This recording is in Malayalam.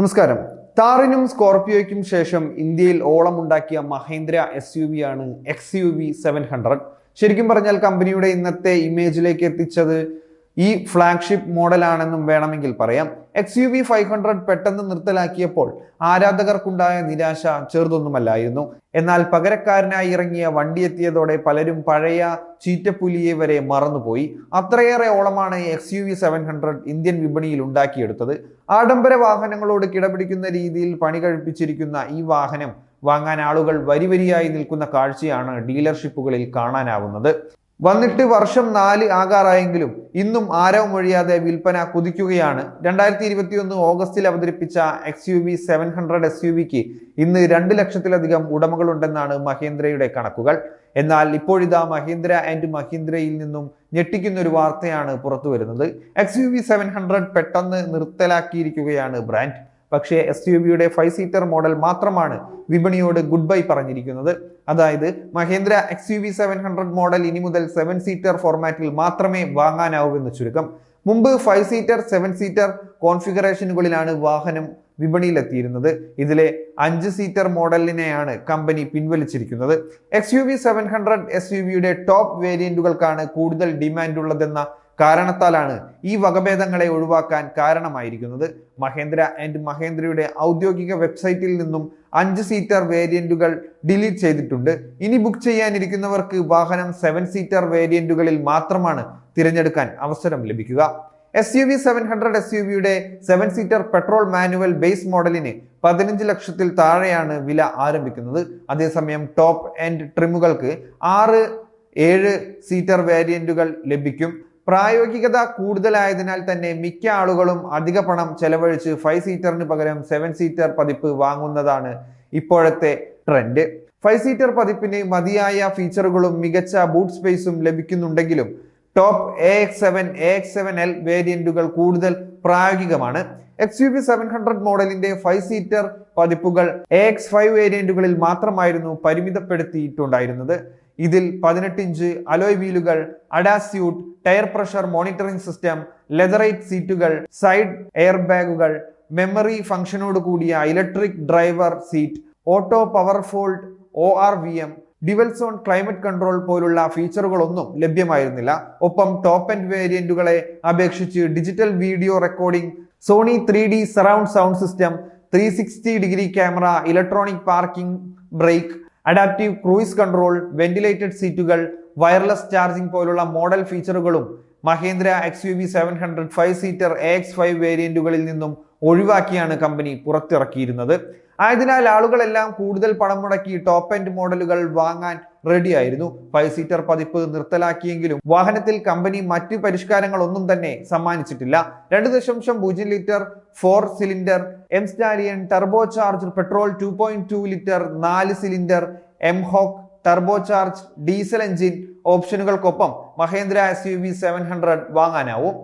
നമസ്കാരം. താറിനും സ്കോർപിയോയ്ക്കും ശേഷം ഇന്ത്യയിൽ ഓളമുണ്ടാക്കിയ മഹേന്ദ്ര എസ് യു വി ആണ് X U V seven hundred ശരിക്കും പറഞ്ഞാൽ കമ്പനിയുടെ ഇന്നത്തെ ഇമേജിലേക്ക് എത്തിച്ചത് ഈ ഫ്ലാഗ്ഷിപ്പ് മോഡലാണെന്നും വേണമെങ്കിൽ പറയാം. X U V five hundred പെട്ടെന്ന് നിർത്തലാക്കിയപ്പോൾ ആരാധകർക്കുണ്ടായ നിരാശ ചെറുതൊന്നുമല്ലായിരുന്നു. എന്നാൽ പകരക്കാരനായി ഇറങ്ങിയ വണ്ടി എത്തിയതോടെ പലരും പഴയ ചീറ്റപ്പുലിയെ വരെ മറന്നുപോയി. അത്രയേറെ ഓളമാണ് X U V seven hundred Indian വിപണിയിൽ ഉണ്ടാക്കിയെടുത്തത്. ആഡംബര വാഹനങ്ങളോട് കിടപിടിക്കുന്ന രീതിയിൽ പണി കഴിപ്പിച്ചിരിക്കുന്ന ഈ വാഹനം വാങ്ങാൻ ആളുകൾ വരിവരിയായി നിൽക്കുന്ന കാഴ്ചയാണ് ഡീലർഷിപ്പുകളിൽ കാണാനാവുന്നത്. വന്നിട്ട് വർഷം നാല് ആകാറായെങ്കിലും ഇന്നും ആരവം ഒഴിയാതെ വിൽപ്പന കുതിക്കുകയാണ്. രണ്ടായിരത്തി ഇരുപത്തിയൊന്ന് ഓഗസ്റ്റിൽ അവതരിപ്പിച്ച X U V seven hundred S U വിക്ക് ഇന്ന് രണ്ട് ലക്ഷത്തിലധികം ഉടമകളുണ്ടെന്നാണ് മഹീന്ദ്രയുടെ കണക്കുകൾ. എന്നാൽ ഇപ്പോഴിതാ മഹീന്ദ്ര ആൻഡ് മഹീന്ദ്രയിൽ നിന്നും ഞെട്ടിക്കുന്ന ഒരു വാർത്തയാണ് പുറത്തു വരുന്നത് X U V seven hundred പെട്ടെന്ന് നിർത്തലാക്കിയിരിക്കുകയാണ് ബ്രാൻഡ്. പക്ഷേ എസ് യു വിയുടെ ഫൈവ് സീറ്റർ മോഡൽ മാത്രമാണ് വിപണിയോട് ഗുഡ് ബൈ പറഞ്ഞിരിക്കുന്നത്. അതായത് Mahindra X U V seven hundred model ഇനി മുതൽ സെവൻ സീറ്റർ ഫോർമാറ്റിൽ മാത്രമേ വാങ്ങാനാവൂ എന്ന് ചുരുക്കം. മുമ്പ് ഫൈവ് സീറ്റർ സെവൻ സീറ്റർ കോൺഫിഗറേഷനുകളിലാണ് വാഹനം വിപണിയിലെത്തിയിരുന്നത്. ഇതിലെ അഞ്ച് സീറ്റർ മോഡലിനെയാണ് കമ്പനി പിൻവലിച്ചിരിക്കുന്നത്. X U V seven hundred S U വിയുടെ ടോപ്പ് വേരിയന്റുകൾക്കാണ് കൂടുതൽ ഡിമാൻഡ് ഉള്ളതെന്ന കാരണത്താലാണ് ഈ വകഭേദങ്ങളെ ഒഴിവാക്കാൻ കാരണമായിരിക്കുന്നത്. മഹേന്ദ്ര ആൻഡ് മഹേന്ദ്രയുടെ ഔദ്യോഗിക വെബ്സൈറ്റിൽ നിന്നും അഞ്ച് സീറ്റർ വേരിയന്റുകൾ ഡിലീറ്റ് ചെയ്തിട്ടുണ്ട്. ഇനി ബുക്ക് ചെയ്യാനിരിക്കുന്നവർക്ക് വാഹനം സെവൻ സീറ്റർ വേരിയന്റുകളിൽ മാത്രമാണ് തിരഞ്ഞെടുക്കാൻ അവസരം ലഭിക്കുക. S U V seven hundred S U വിയുടെ seven seater petrol manual base മോഡലിന് പതിനഞ്ച് ലക്ഷത്തിൽ താഴെയാണ് വില ആരംഭിക്കുന്നത്. അതേസമയം ടോപ്പ് ആൻഡ് ട്രിമുകൾക്ക് ആറ് ഏഴ് സീറ്റർ വേരിയന്റുകൾ ലഭിക്കും. പ്രായോഗികത കൂടുതലായതിനാൽ തന്നെ മിക്ക ആളുകളും അധിക പണം ചെലവഴിച്ച് ഫൈവ് സീറ്ററിന് പകരം സെവൻ സീറ്റർ പതിപ്പ് വാങ്ങുന്നതാണ് ഇപ്പോഴത്തെ ട്രെൻഡ് ഫൈവ് സീറ്റർ പതിപ്പിന് മതിയായ ഫീച്ചറുകളും മികച്ച ബൂട്ട് സ്പേസും ലഭിക്കുന്നുണ്ടെങ്കിലും top A X seven A X seven L വേരിയന്റുകൾ കൂടുതൽ പ്രായോഗികമാണ്. X U V seven hundred മോഡലിന്റെ ഫൈവ് സീറ്റർ പതിപ്പുകൾ എ എക്സ് ഫൈവ് വേരിയന്റുകളിൽ മാത്രമായിരുന്നു പരിമിതപ്പെടുത്തിയിട്ടുണ്ടായിരുന്നത്. ഇതിൽ പതിനെട്ട് inch alloy വീലുകൾ ADAS suite tyre pressure monitoring system leatherette സീറ്റുകൾ സൈഡ് എയർ ബാഗുകൾ മെമ്മറി ഫംഗ്ഷനോട് കൂടിയ electric driver seat auto power fold O R V M dual zone climate control പോലുള്ള ഫീച്ചറുകളൊന്നും ലഭ്യമായിരുന്നില്ല. ഒപ്പം ടോപ്പ് ആൻഡ് വേരിയന്റുകളെ അപേക്ഷിച്ച് digital video recording Sony three D surround sound system three sixty degree camera electronic parking brake adaptive cruise control ventilated സീറ്റുകൾ വയർലെസ് ചാർജിംഗ് പോലുള്ള model ഫീച്ചറുകളും Mahindra X U V seven hundred five seater A X five വേരിയന്റുകളിൽ നിന്നും ഒഴിവാക്കിയാണ് കമ്പനി പുറത്തിറക്കിയിരുന്നത്. ആയതിനാൽ ആളുകളെല്ലാം കൂടുതൽ പണം മുടക്കി ടോപ്പ് എൻഡ് മോഡലുകൾ വാങ്ങാൻ റെഡിയായിരുന്നു. ഫൈവ് സീറ്റർ പതിപ്പ് നിർത്തലാക്കിയെങ്കിലും വാഹനത്തിൽ കമ്പനി മറ്റ് പരിഷ്കാരങ്ങളൊന്നും തന്നെ സമ്മാനിച്ചിട്ടില്ല. രണ്ട് ദശാംശം പൂജ്യം litre four cylinder M stallion turbo charge petrol two point two litre നാല് cylinder M hawk turbo charge diesel engine ഓപ്ഷനുകൾക്കൊപ്പം Mahindra S U V seven hundred വാങ്ങാനാവും.